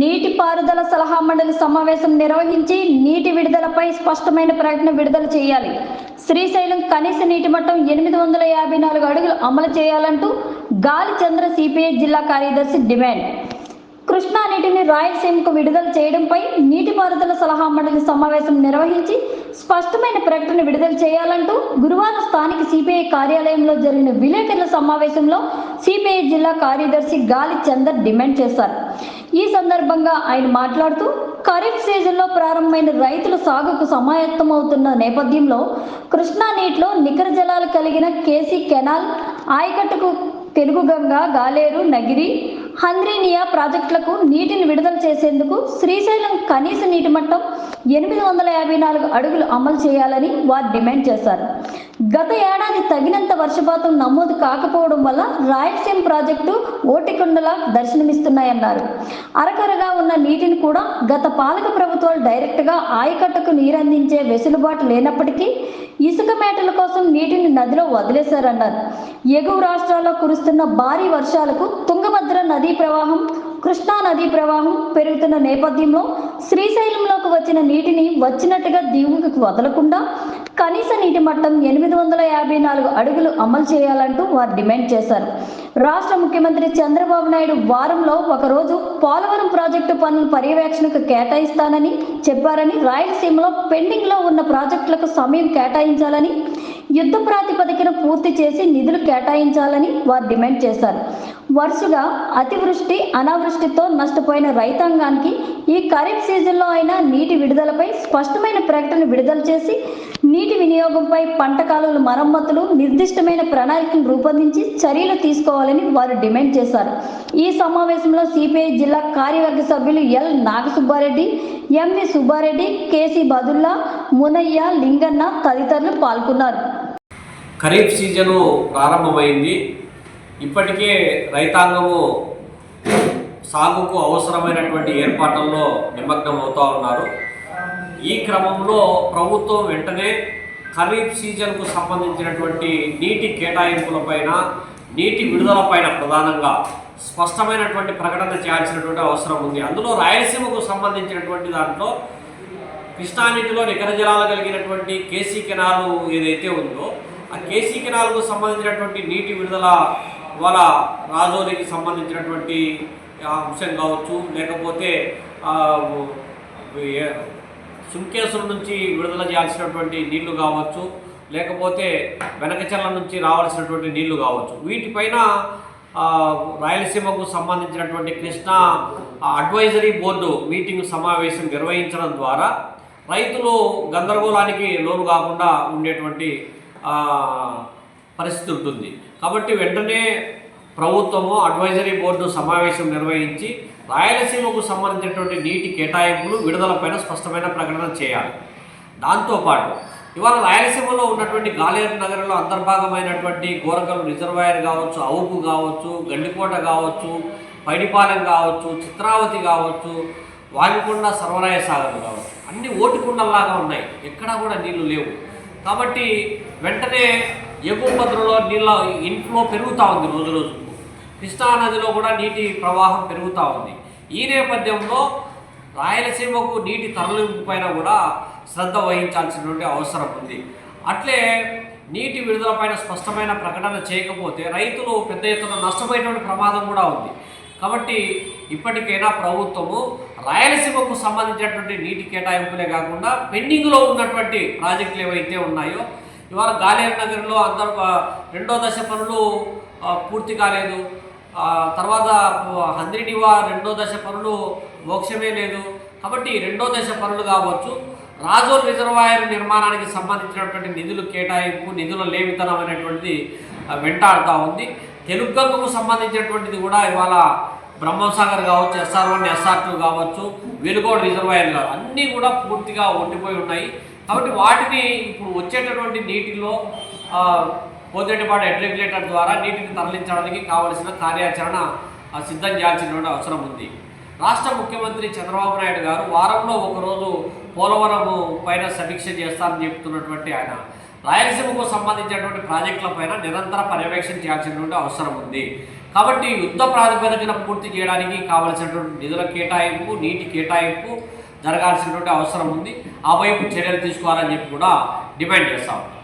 నీటిపారుదల సలహా మండలి సమావేశం నిర్వహించి నీటి విడుదలపై స్పష్టమైన ప్రకటన విడుదల చేయాలి. శ్రీశైలం కనీస నీటి మట్టం ఎనిమిది వందల యాభై నాలుగు అడుగులు అమలు చేయాలంటూ గాలి చంద్ర సిపిఐ జిల్లా కార్యదర్శి డిమాండ్. కృష్ణా నీటిని రాయలసీమకు విడుదల చేయడంపై నీటిపారుదల సలహా మండలి సమావేశం నిర్వహించి స్పష్టమైన ప్రకటన విడుదల చేయాలంటూ గురువారం స్థానిక సిపిఐ కార్యాలయంలో జరిగిన విలేకరుల సమావేశంలో సిపిఐ జిల్లా కార్యదర్శి గాలి చందర్ డిమాండ్ చేశారు. ఈ సందర్భంగా ఆయన మాట్లాడుతూ ఖరీఫ్ సీజన్లో ప్రారంభమైన రైతుల సాగుకు సమాయత్తమవుతున్న నేపథ్యంలో కృష్ణా నీటిలో నికర జలాలు కలిగిన కేసీ కెనాల్ ఆయకట్టుకు తెలుగుగంగ గాలేరు నగిరి హంద్రీనియా ప్రాజెక్టులకు నీటిని విడుదల చేసేందుకు శ్రీశైలం కనీస నీటి మట్టం ఎనిమిది వందల యాభై నాలుగు అడుగులు అమలు చేయాలని వారు డిమాండ్ చేశారు. గత ఏడాది తగినంత వర్షపాతం నమోదు కాకపోవడం వల్ల రాయలసీమ ప్రాజెక్టు ఓటికొండలా దర్శనమిస్తున్నాయన్నారు. అరకరగా ఉన్న నీటిని కూడా గత పాలక ప్రభుత్వాలు డైరెక్ట్గా ఆయకట్టుకు నీరందించే వెసులుబాటు లేనప్పటికీ ఇసుక మేటల కోసం నీటిని నదిలో వదిలేశారన్నారు. ఎగువ రాష్ట్రాల్లో కురుస్తున్న భారీ వర్షాలకు తుంగభద్ర నదీ ప్రవాహం కృష్ణా నదీ ప్రవాహం పెరుగుతున్న నేపథ్యంలో శ్రీశైలంలోకి వచ్చిన నీటిని వచ్చినట్టుగా దీవుకి వదలకుండా కనీస నీటి మట్టం ఎనిమిది వందల యాభై నాలుగు అడుగులు అమలు చేయాలంటూ వారు డిమాండ్ చేశారు. రాష్ట్ర ముఖ్యమంత్రి చంద్రబాబు నాయుడు వారంలో ఒకరోజు పోలవరం ప్రాజెక్టు పనుల పర్యవేక్షణకు కేటాయిస్తానని చెప్పారని రాయలసీమలో పెండింగ్లో ఉన్న ప్రాజెక్టులకు సమయం కేటాయించాలని యుద్ధ ప్రాతిపదికన పూర్తి చేసి నిధులు కేటాయించాలని వారు డిమాండ్ చేశారు. వరుసగా అతివృష్టి అనావృష్టితో నష్టపోయిన రైతాంగానికి ఈ ఖరీఫ్ సీజన్లో అయినా నీటి విడుదలపై స్పష్టమైన ప్రకటన విడుదల చేసి నీటి వినియోగంపై పంట కాలువల మరమ్మతులు నిర్దిష్టమైన ప్రణాళికలు రూపొందించి చర్యలు తీసుకోవాలని వారు డిమాండ్ చేశారు. ఈ సమావేశంలో సిపిఐ జిల్లా కార్యవర్గ సభ్యులు L. Nagasubbareddy MV Subbareddy KC Badulla Munayya Linganna తదితరులు పాల్గొన్నారు. ఖరీఫ్ సీజను ప్రారంభమైంది. ఇప్పటికే రైతాంగము సాగుకు అవసరమైనటువంటి ఏర్పాట్లలో నిమగ్నం అవుతూ ఉన్నారు. ఈ క్రమంలో ప్రభుత్వం వెంటనే ఖరీఫ్ సీజన్కు సంబంధించినటువంటి నీటి కేటాయింపులపైన నీటి విడుదలపైన ప్రధానంగా స్పష్టమైనటువంటి ప్రకటన చేయాల్సినటువంటి అవసరం ఉంది. అందులో రాయలసీమకు సంబంధించినటువంటి దాంట్లో కృష్ణా నీటిలో నికర జలాలు కలిగినటువంటి కేసీ కెనాలు ఏదైతే ఉందో ఆ కేసీ కెనాల్కు సంబంధించినటువంటి నీటి విడుదల వాళ్ళ రాజోరికి సంబంధించినటువంటి అంశం కావచ్చు లేకపోతే సుంకేశ్వరం నుంచి విడుదల చేయాల్సినటువంటి నీళ్ళు కావచ్చు లేకపోతే వెనకచల్ల నుంచి రావాల్సినటువంటి నీళ్ళు కావచ్చు. వీటిపైన రాయలసీమకు సంబంధించినటువంటి కృష్ణ ఆ, అడ్వైజరీ బోర్డు మీటింగ్ సమావేశం నిర్వహించడం ద్వారా రైతులు గందరగోళానికి లోను కాకుండా ఉండేటువంటి పరిస్థితి ఉంటుంది. కాబట్టి వెంటనే ప్రభుత్వము అడ్వైజరీ బోర్డు సమావేశం నిర్వహించి రాయలసీమకు సంబంధించినటువంటి నీటి కేటాయింపులు విడుదలపైన స్పష్టమైన ప్రకటన చేయాలి. దాంతోపాటు ఇవాళ రాయలసీమలో ఉన్నటువంటి గాలేరు నగరంలో అంతర్భాగమైనటువంటి గోరకలు రిజర్వాయర్ కావచ్చు అవుకు కావచ్చు గండికోట కావచ్చు పైడిపాలెం కావచ్చు చిత్రావతి కావచ్చు వాగికొండ సర్వరాయ సాగర్ కావచ్చు. అన్ని ఓటికుండల్లాగా ఉన్నాయి. ఎక్కడా కూడా నీళ్ళు లేవు. కాబట్టి వెంటనే ఎగువ నీళ్ళ ఇన్ఫ్లో పెరుగుతూ ఉంది రోజు రోజుకు కృష్ణా నదిలో కూడా నీటి ప్రవాహం పెరుగుతూ ఉంది. ఈ నేపథ్యంలో రాయలసీమకు నీటి తరలింపు పైన కూడా శ్రద్ధ వహించాల్సినటువంటి అవసరం ఉంది. అట్లే నీటి విడుదలపైన స్పష్టమైన ప్రకటన చేయకపోతే రైతులు పెద్ద ఎత్తున నష్టపోయేటువంటి ప్రమాదం కూడా ఉంది. కాబట్టి ఇప్పటికైనా ప్రభుత్వము రాయలసీమకు సంబంధించినటువంటి నీటి కేటాయింపులే కాకుండా పెండింగ్లో ఉన్నటువంటి ప్రాజెక్టులు ఏవైతే ఉన్నాయో ఇవాళ గాలేరు నగర్లో అందరు రెండో దశ పనులు పూర్తి కాలేదు. తర్వాత హంద్రినివా రెండో దశ పనులు మోక్షమే లేదు. కాబట్టి రెండో దశ పనులు కావచ్చు. రాజోల్ రిజర్వాయర్ నిర్మాణానికి సంబంధించినటువంటి నిధులు కేటాయింపు నిధుల లేమితనం అనేటువంటిది వెంటాడుతూ ఉంది. తెలుగంగకు సంబంధించినటువంటిది కూడా ఇవాళ బ్రహ్మసాగర్ కావచ్చు ఎస్ఆర్ వన్ ఎస్ఆర్ టూ కావచ్చు వెలుగోడు రిజర్వాయర్ కావచ్చు అన్నీ కూడా పూర్తిగా ఉండిపోయి ఉన్నాయి. కాబట్టి వాటిని ఇప్పుడు వచ్చేటటువంటి నీటిలో ఆ, హెడ్ రెగ్యులేటర్ ద్వారా నీటిని తరలించడానికి కావలసిన కార్యాచరణ సిద్ధం చేయాల్సినటువంటి అవసరం ఉంది. రాష్ట్ర ముఖ్యమంత్రి చంద్రబాబు నాయుడు గారు వారంలో ఒకరోజు పోలవరం పైన సమీక్ష చేస్తారని చెప్తున్నటువంటి ఆయన. రాయలసీమకు సంబంధించినటువంటి ప్రాజెక్టుల పైన నిరంతర పర్యవేక్షణ చేయాల్సినటువంటి అవసరం ఉంది. కాబట్టి యుద్ధ ప్రాతిపదికన పూర్తి చేయడానికి కావలసినటువంటి నిధుల కేటాయింపు నీటి కేటాయింపు జరగాల్సినటువంటి అవసరం ఉంది. ఆ వైపు చర్యలు తీసుకోవాలని చెప్పి కూడా డిమాండ్ చేస్తా ఉంటాం